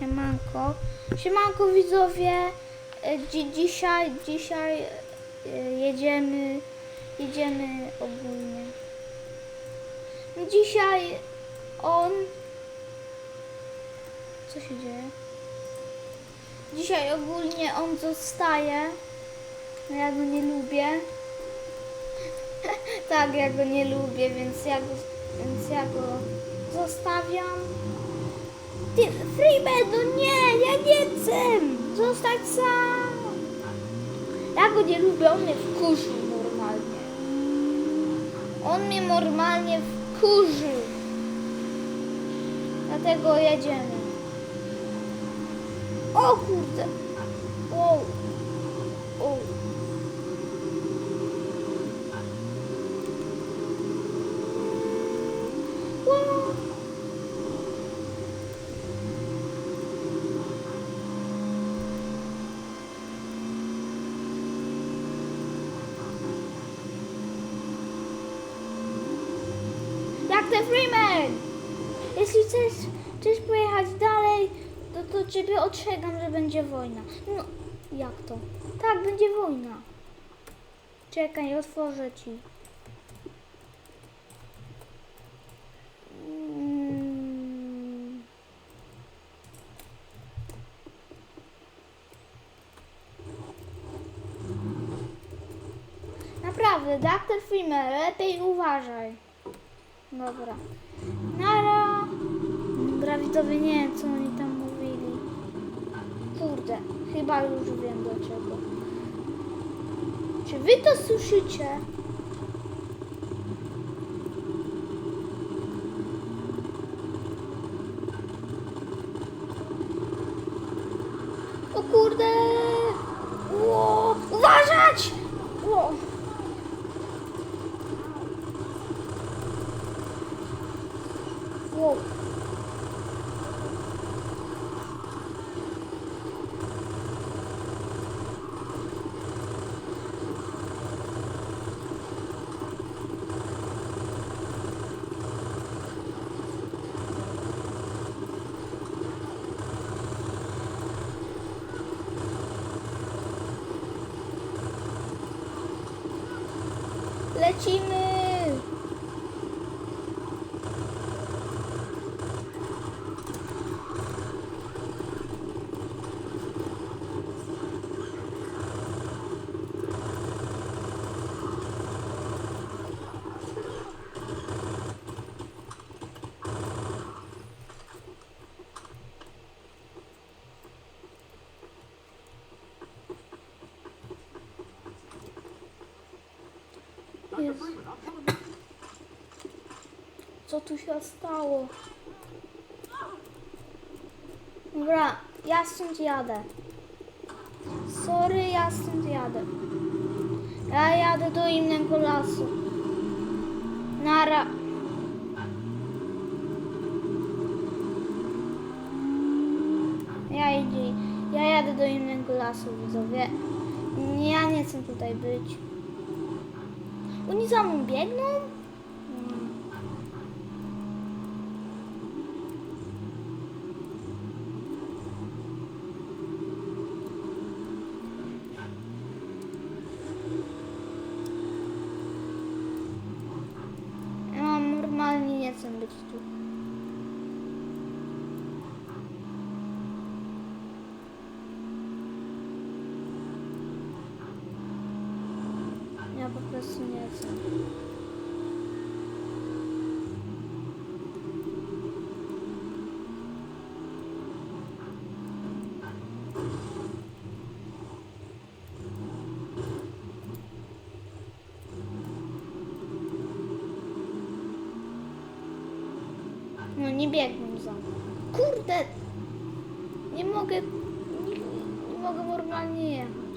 siemanko. Siemanko widzowie. E, Dzi dzisiaj, dzisiaj e, jedziemy, jedziemy ogólnie. Dzisiaj on... Co się dzieje? Dzisiaj ogólnie on zostaje. No ja go nie lubię. tak, ja go nie lubię, więc ja go, więc ja go zostawiam. Ty, no nie, ja nie chcę zostać sam. Ja go nie lubię, on mnie wkurzył normalnie. On mnie normalnie wkurzył. Dlatego jedziemy. O kurde. Wow. O. Wow. Ten Freeman! Jeśli chcesz, chcesz pojechać dalej, to, to ciebie ostrzegam, że będzie wojna. No, jak to? Tak, będzie wojna. Czekaj, otworzę ci. Mm. Naprawdę, Dr. Freeman, lepiej uważaj. Dobra. Nara. Dobra, widzowie, nie wiem, co oni tam mówili. Kurde, chyba już wiem do czego. Czy wy to słyszycie? O kurde! một Lecimy! Co tu się stało? Dobra, ja stąd jadę. Sorry, ja stąd jadę. Ja jadę do innego lasu. Nara. Ja idę. Ja jadę do innego lasu, widzowie. Ja nie chcę tutaj być. Oni za mną biegną? Ja mam normalnie nie chcę być tu. Nie biegną za mną. Kurde! Nie mogę... Nie, nie mogę normalnie jechać.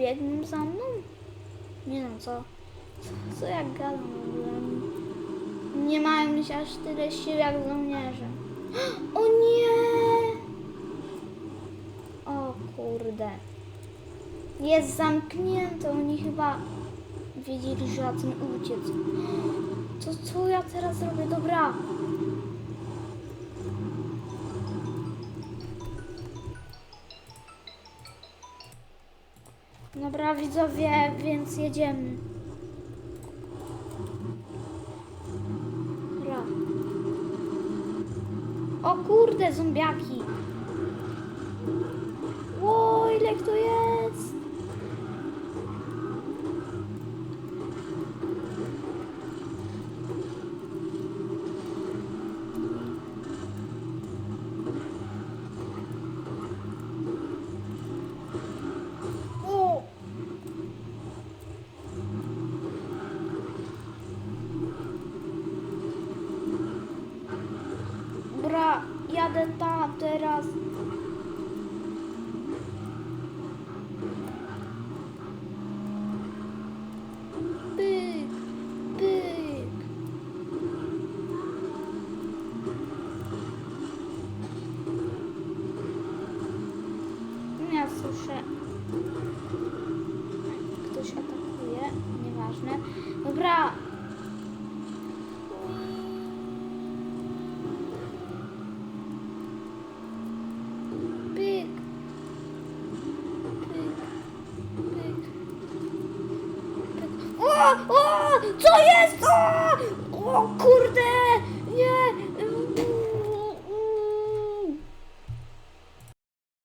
Biegną za mną? Nie no, co? Co, co jak? Nie mają mieć aż tyle sił jak żołnierze. O nie! O kurde. Jest zamknięte, oni chyba wiedzieli, że ja chcę uciec. To co ja teraz zrobię? Dobra. Dobra, widzowie, więc jedziemy. Dobra. O kurde, zombiaki. Ło, ile tu jest? O! Bra, jadę tam teraz. Pyk. Ja słyszę. Ktoś atakuje, nieważne. Dobra. O, o, co jest? O, o kurde, nie,